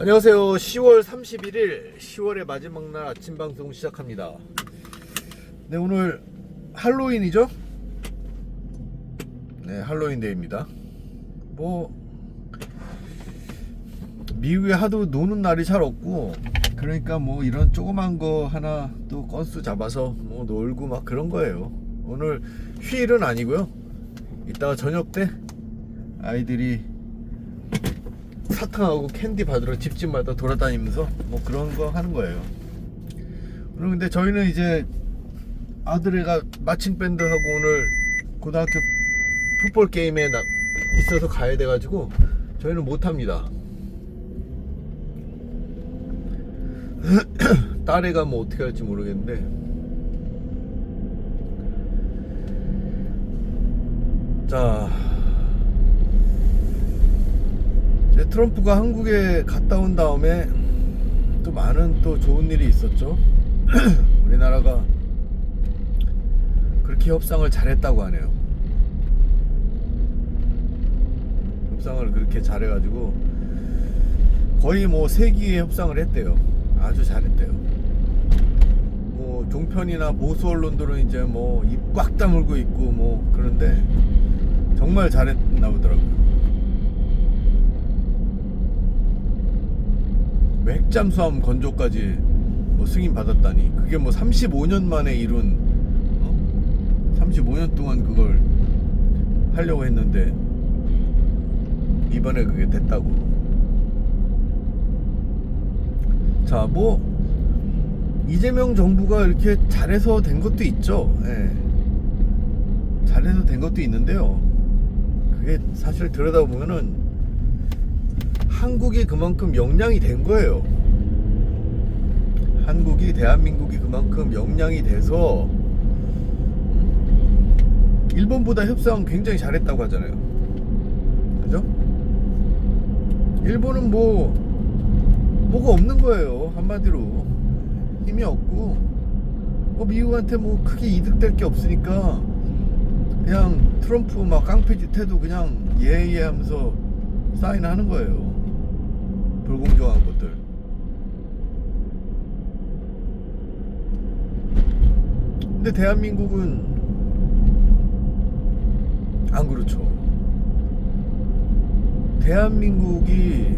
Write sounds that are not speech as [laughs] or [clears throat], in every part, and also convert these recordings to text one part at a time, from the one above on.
안녕하세요. 10월 31일 10월의 마지막 날 아침 방송 시작합니다. 네, 오늘 할로윈이죠? 네, 할로윈 데이입니다. 뭐 미국에 하도 노는 날이 잘 없고 그러니까 뭐 이런 조그만 거 하나 또 건수 잡아서 뭐 놀고 막 그런 거예요. 오늘 휴일은 아니고요. 이따가 저녁 때 아이들이 사탕하고 캔디 받으러 집집마다 돌아다니면서 뭐 그런 거 하는 거예요. 오늘 근데 저희는 이제 아들애가 마칭 밴드 하고 오늘 고등학교 풋볼 게임에 나, 있어서 가야 돼가지고 저희는 못 합니다. [clears throat] 딸애가 뭐 어떻게 할지 모르겠는데. 자, 이제 트럼프가 한국에 갔다 온 다음에 또 많은 또 좋은 일이 있었죠. [clears throat] 우리나라가 그렇게 협상을 잘했다고 하네요. 협상을 그렇게 잘해가지고 거의 뭐 세기의 협상을 했대요. 아주 잘했대요. 뭐 종편이나 보수 언론들은 이제 뭐 입 꽉 다물고 있고 뭐 그런데 정말 잘했나 보더라고요. 뭐 핵잠수함 건조까지 뭐 승인 받았다니 그게 뭐 35년 만에 이룬 어? 35년 동안 그걸 하려고 했는데 이번에 그게 됐다고 자 뭐 이재명 정부가 이렇게 잘해서 된 것도 있죠 예. 잘해서 된 것도 있는데요 그게 사실 들여다보면은 한국이 그만큼 역량이 된 거예요. 한국이 대한민국이 그만큼 역량이 돼서 음, 일본보다 협상 굉장히 잘했다고 하잖아요. 그죠? 일본은 뭐 뭐가 없는 거예요. 한마디로 힘이 없고 뭐 미국한테 뭐 크게 이득될 게 없으니까 그냥 트럼프 막 깡패짓 해도 그냥 예예 하면서 사인하는 거예요. 불공정한 것들. 근데 대한민국은 안 그렇죠. 대한민국이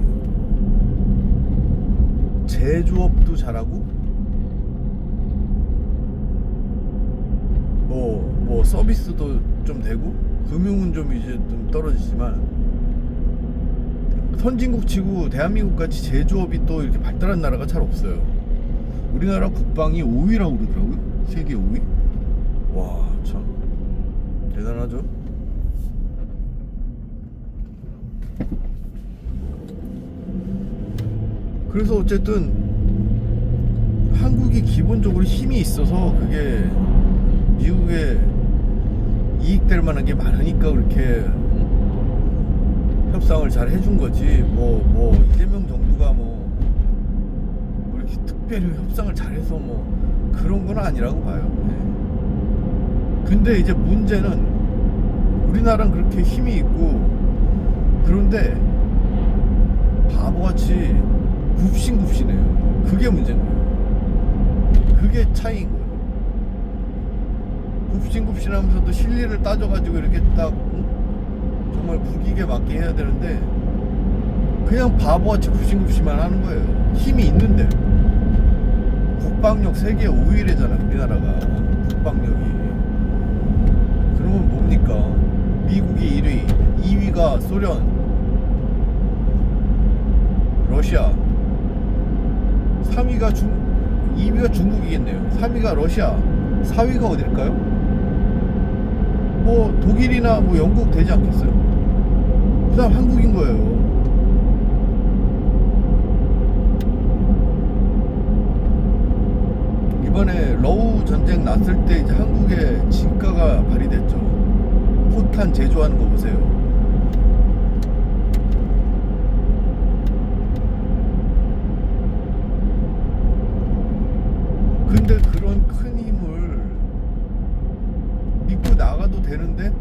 제조업도 잘하고 뭐, 뭐 서비스도 좀 되고 금융은 좀 이제 좀 떨어지지만 선진국 치고 대한민국 같이 제조업이 또 이렇게 발달한 나라가 잘 없어요. 우리나라 국방이 5위라고 그러더라고요. 세계 5위. 와, 참. 대단하죠? 그래서 어쨌든 한국이 기본적으로 힘이 있어서 그게 미국에 이익될 만한 게 많으니까 그렇게 협상을 잘 해준 거지 뭐뭐 이재명 정부가 뭐, 뭐 이렇게 특별히 협상을 잘해서 뭐 그런 건 아니라고 봐요. 네. 근데 이제 문제는 우리나라는 그렇게 힘이 있고 그런데 바보같이 굽신굽신해요. 그게 문제인 거예요. 그게 차이인 거예요. 굽신굽신하면서도 실리를 따져가지고 이렇게 딱 응? 정말 국익에 맞게 해야 되는데 그냥 바보같이 굽신굽신만 하는 거예요. 힘이 있는데 국방력 세계 5위래잖아 우리나라가 국방력이 그러면 뭡니까? 미국이 1위, 2위가 소련, 러시아, 3위가 중, 2위가 중국이겠네요. 3위가 러시아, 4위가 어딜까요? 뭐 독일이나 뭐 영국 되지 않겠어요? 그 다음 한국인 거예요. 이번에 러우 전쟁 났을 때 이제 한국에 진가가 발휘됐죠. 포탄 제조하는 거 보세요. 근데 그런 큰 힘을 믿고 나가도 되는데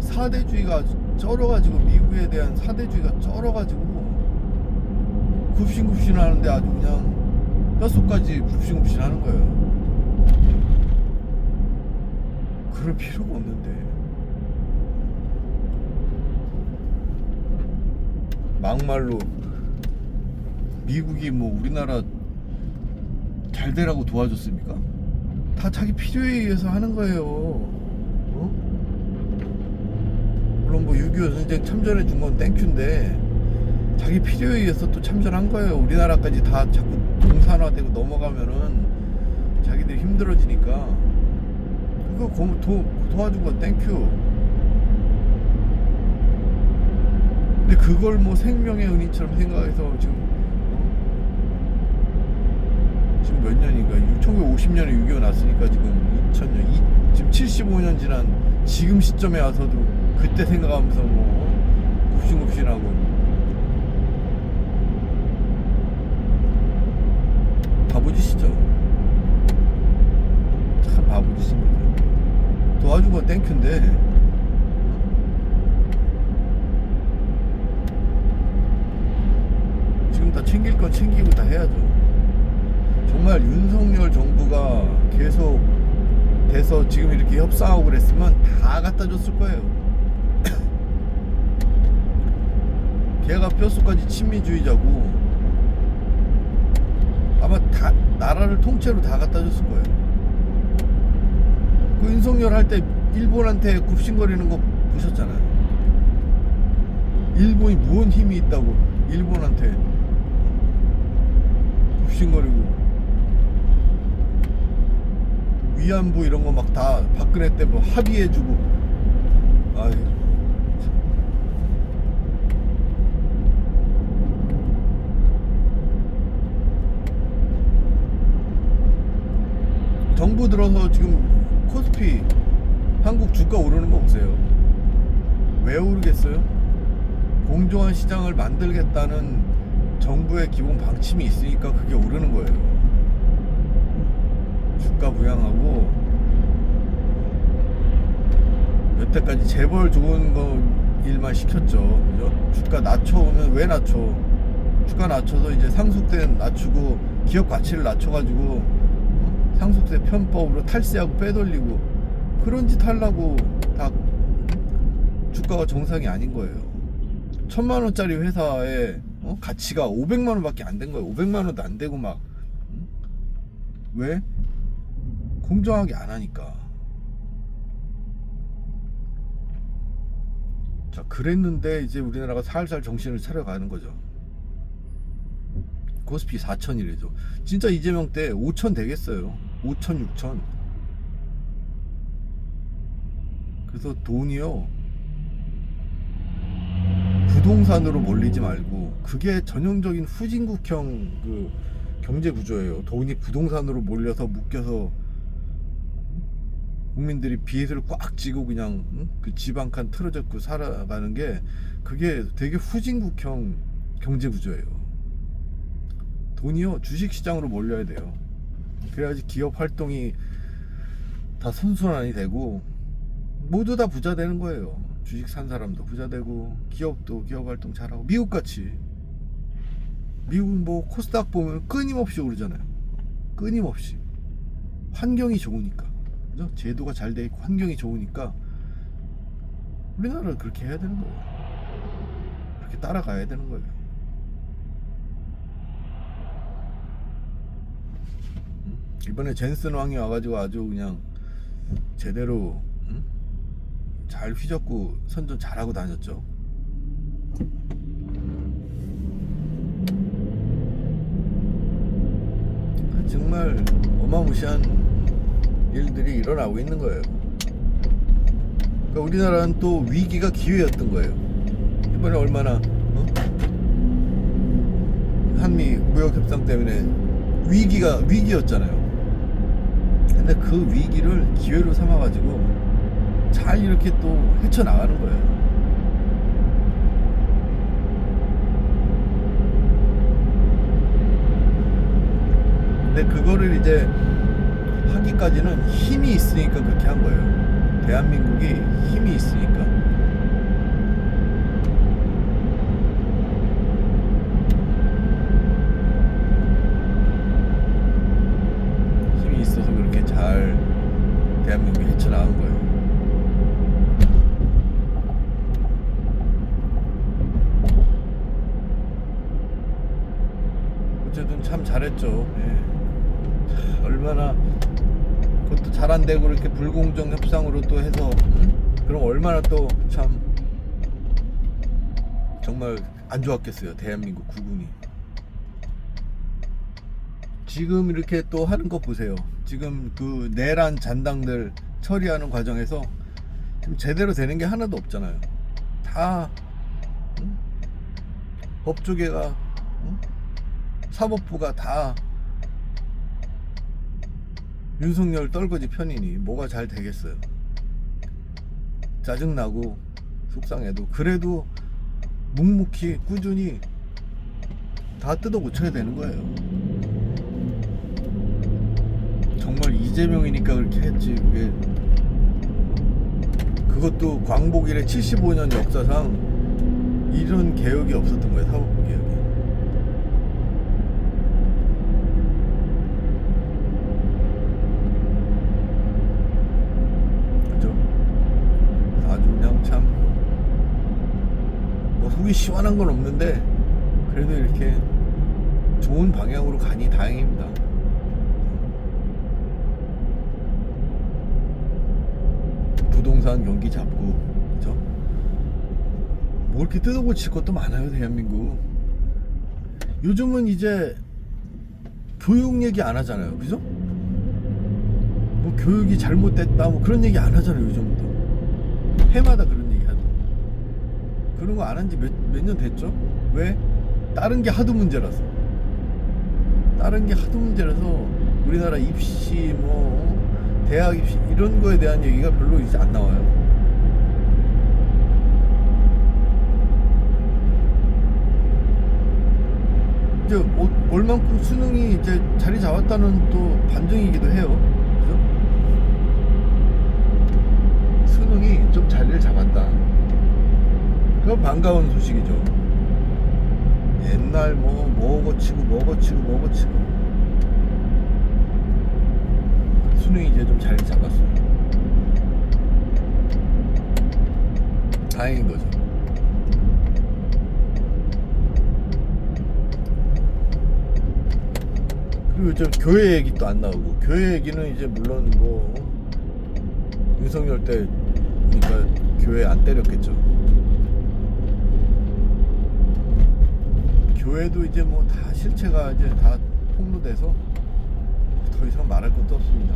사대주의가 쩔어가지고 미 국에 대한 사대주의가 쩔어가지고 굽신굽신 하는데 아주 그냥 뼛속까지 굽신굽신 하는 거예요. 그럴 필요가 없는데. 막말로 미국이 뭐 우리나라 잘 되라고 도와줬습니까? 다 자기 필요에 의해서 하는 거예요. 어? 물론 뭐 6.25 전쟁 참전해 준 건 땡큐인데 자기 필요에 의해서 또 참전한 거예요. 우리나라까지 다 자꾸 공산화되고 넘어가면은 자기들이 힘들어지니까 그거 고, 도, 도와준 건 땡큐. 근데 그걸 뭐 생명의 은인처럼 생각해서 지금 어? 지금 몇 년인가 1950년에 6.25 났으니까 지금 2000년 이, 지금 75년 지난 지금 시점에 와서도 그때 생각하면서 뭐 굽신굽신하고 바보짓이죠 참 바보짓입니다 도와준 건 땡큐인데 지금 다 챙길 건 챙기고 다 해야죠. 정말 윤석열 정부가 계속 돼서 지금 이렇게 협상하고 그랬으면 다 갖다 줬을 거예요. 걔가 뼛속까지 친미주의자고 아마 다 나라를 통째로 다 갖다 줬을 거예요. 그 윤석열 할 때 일본한테 굽신거리는 거 보셨잖아요. 일본이 무언 힘이 있다고 일본한테 굽신거리고 위안부 이런 거 막 다 박근혜 때 뭐 합의해주고 아유 참. 정부 들어서 지금 코스피 한국 주가 오르는 거 보세요 왜 오르겠어요? 공정한 시장을 만들겠다는 정부의 기본 방침이 있으니까 그게 오르는 거예요. 주가 부양하고 여태까지 재벌 좋은 거 일만 시켰죠. 그죠? 주가 낮춰오면 왜 낮춰? 주가 낮춰서 이제 상속세 낮추고 기업 가치를 낮춰가지고 어? 상속세 편법으로 탈세하고 빼돌리고 그런 짓 하려고 다 주가가 정상이 아닌 거예요. 천만 원짜리 회사에 어? 가치가 500만 원밖에 안 된 거예요. 500만 원도 안 되고 막 응? 왜? 공정하게 안 하니까. 자, 그랬는데 이제 우리나라가 살살 정신을 차려가는 거죠. 코스피 4천이래죠. 진짜 이재명 때 5천 되겠어요. 5천, 6천. 그래서 돈이요. 부동산으로 몰리지 말고 그게 전형적인 후진국형 그 경제 구조예요. 돈이 부동산으로 몰려서 묶여서 국민들이 빚을 꽉 쥐고 그냥 응? 그집한칸 틀어졌고 살아가는 게 그게 되게 후진국형 경제 구조예요. 돈이요 주식 시장으로 몰려야 돼요. 그래야지 기업 활동이 다 선순환이 되고 모두 다 부자 되는 거예요. 주식 산 사람도 부자 되고 기업도 기업 활동 잘하고 미국 같이 미국은 뭐 코스닥 보면 끊임없이 오르잖아요. 끊임없이 환경이 좋으니까 그죠? 제도가 잘 돼 있고 환경이 좋으니까 우리나라는 그렇게 해야 되는 거예요. 그렇게 따라가야 되는 거예요. 음? 이번에 젠슨 왕이 와가지고 아주 그냥 제대로 음? 잘 휘젓고 선전 잘하고 다녔죠. 정말 어마무시한 일들이 일어나고 있는 거예요. 그러니까 우리나라는 또 위기가 기회였던 거예요. 이번에 얼마나 어? 한미 무역 협상 때문에 위기가 위기였잖아요. 근데 그 위기를 기회로 삼아가지고 잘 이렇게 또 헤쳐나가는 거예요. 근데 그거를 이제 하기까지는 힘이 있으니까 그렇게 한 거예요. 대한민국이 힘이 있으니까. 어쨌든 참 잘했죠. 예. 참 얼마나 그것도 잘 안 되고 이렇게 불공정 협상으로 또 해서 음? 그럼 얼마나 또 참 정말 안 좋았겠어요 대한민국 국군이 지금 이렇게 또 하는 거 보세요 지금 그 내란 잔당들 처리하는 과정에서 지금 제대로 되는 게 하나도 없잖아요 다 음? 법조계가 음? 사법부가 다 윤석열 떨거지 편이니 뭐가 잘 되겠어요. 짜증나고 속상해도 그래도 묵묵히 꾸준히 다 뜯어 고쳐야 되는 거예요. 정말 이재명이니까 그렇게 했지 그게 그것도 광복 이래 75년 역사상 이런 개혁이 없었던 거예요 사법부 개혁이. 그죠? 아주 그냥 참, 뭐 속이 시원한 건 없는데, 그래도 이렇게 좋은 방향으로 가니 다행입니다. 부동산 경기 잡고, 그죠? 뭐 이렇게 뜯어고칠 것도 많아요, 대한민국. 요즘은 이제 교육 얘기 안 하잖아요, 그죠? 뭐 교육이 잘못됐다 뭐 그런 얘기 안 하잖아요 요즘도 해마다 그런 그런 거 안 한지몇몇년 됐죠 왜 다른 게 하도 문제라서 다른 게 하도 문제라서 우리나라 입시 뭐 대학 입시 이런 거에 대한 얘기가 별로 이제 안 나와요 이제 어- 얼만큼 수능이 이제 자리 잡았다는 또 반증이기도 해요. 그죠? 수능이 좀 자리를 잡았다. 그거 반가운 소식이죠. 옛날 뭐, 뭐 고 치고, 뭐 고 치고, 뭐 고 치고. 수능이 이제 좀 자리 잡았어요. 다행인 거죠. 그리고 좀 교회 얘기 또 안 나오고 교회 얘기는 이제 물론 뭐 윤석열 때 그러니까 교회 안 때렸겠죠. 교회도 이제 뭐 다 실체가 이제 다 폭로돼서 더 이상 말할 것도 없습니다.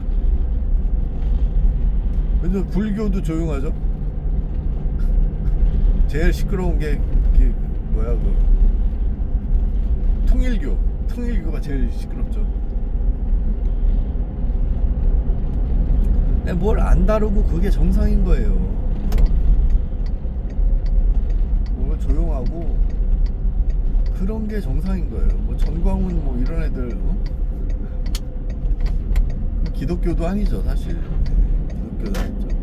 근데 불교도 조용하죠. [laughs] 제일 시끄러운 게, 그 뭐야 그 통일교 통일교가 제일 시끄럽죠 뭘 안 다루고 그게 정상인 거예요 그죠? 뭘 조용하고 그런 게 정상인 거예요 뭐 전광훈 뭐 이런 애들 어? 기독교도 아니죠 사실 기독교도 아니죠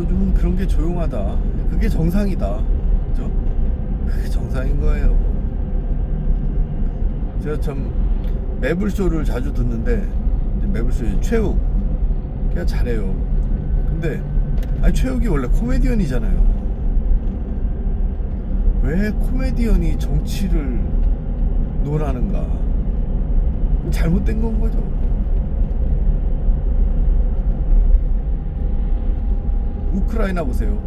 요즘은 그런 게 조용하다. 그게 정상이다. 그죠? 그게 정상인 거예요. 제가 참 매블쇼를 자주 듣는데 이제 매블쇼의 최욱 걔가 잘해요. 근데 아니 최욱이 원래 코미디언이잖아요. 왜 코미디언이 정치를 논하는가? 잘못된 건 거죠. 우크라이나 보세요.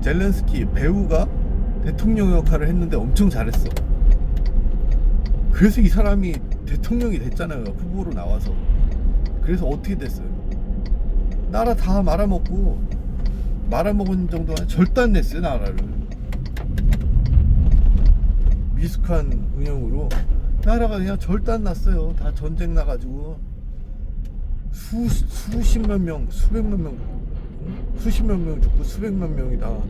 젤렌스키 배우가 대통령 역할을 했는데 엄청 잘했어. 그래서 이 사람이 대통령이 됐잖아요. 후보로 나와서. 그래서 어떻게 됐어요? 나라 다 말아먹고 말아먹은 정도 는 절단냈어요 나라를. 미숙한 운영으로 나라가 그냥 절단났어요. 다 전쟁 나가지고 수 수십만 명, 수백만 명, 응? 수십만 명 죽고 수백만 명이 다 어?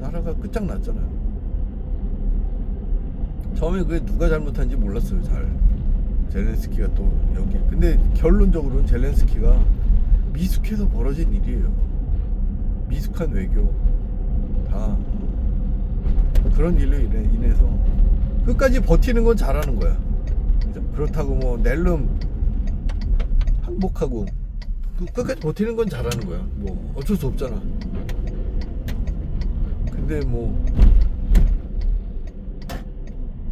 나라가 끝장났잖아요. 처음에 그게 누가 잘못한지 몰랐어요, 잘. 젤렌스키가 또 여기. 근데 결론적으로는 젤렌스키가 미숙해서 벌어진 일이에요. 미숙한 외교 다 그런 일로 인해, 인해서 끝까지 버티는 건 잘하는 거야. 그렇다고 뭐 낼름 항복하고 그 끝까지 버티는 건 잘하는 거야. 뭐 어쩔 수 없잖아. 근데 뭐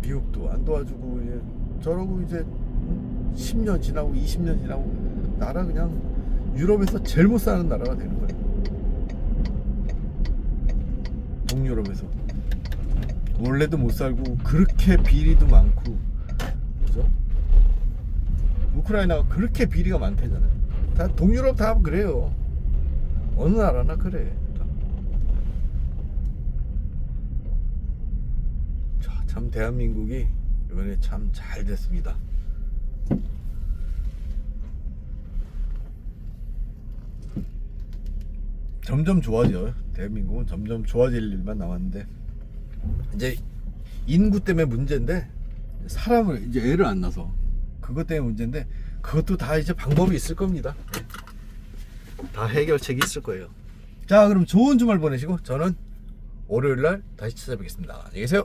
미국도 안 도와주고 이제 저러고 이제 10년 지나고 20년 지나고 나라 그냥 유럽에서 제일 못 사는 나라가 되는 거야. 동유럽에서 원래도 못 살고 그렇게 비리도 많고 그죠? 우크라이나가 그렇게 비리가 많대잖아요. 다 동유럽 다 그래요. 어느 나라나 그래. 참 대한민국이 이번에 참 잘 됐습니다. 점점 좋아져요. 대한민국은 점점 좋아질 일만 남았는데 이제 인구 때문에 문제인데 사람을 이제 애를 안 낳아서 그것 때문에 문제인데 그것도 다 이제 방법이 있을 겁니다. 다 해결책이 있을 거예요. 자, 그럼 좋은 주말 보내시고 저는 월요일 날 다시 찾아뵙겠습니다. 안녕히 계세요.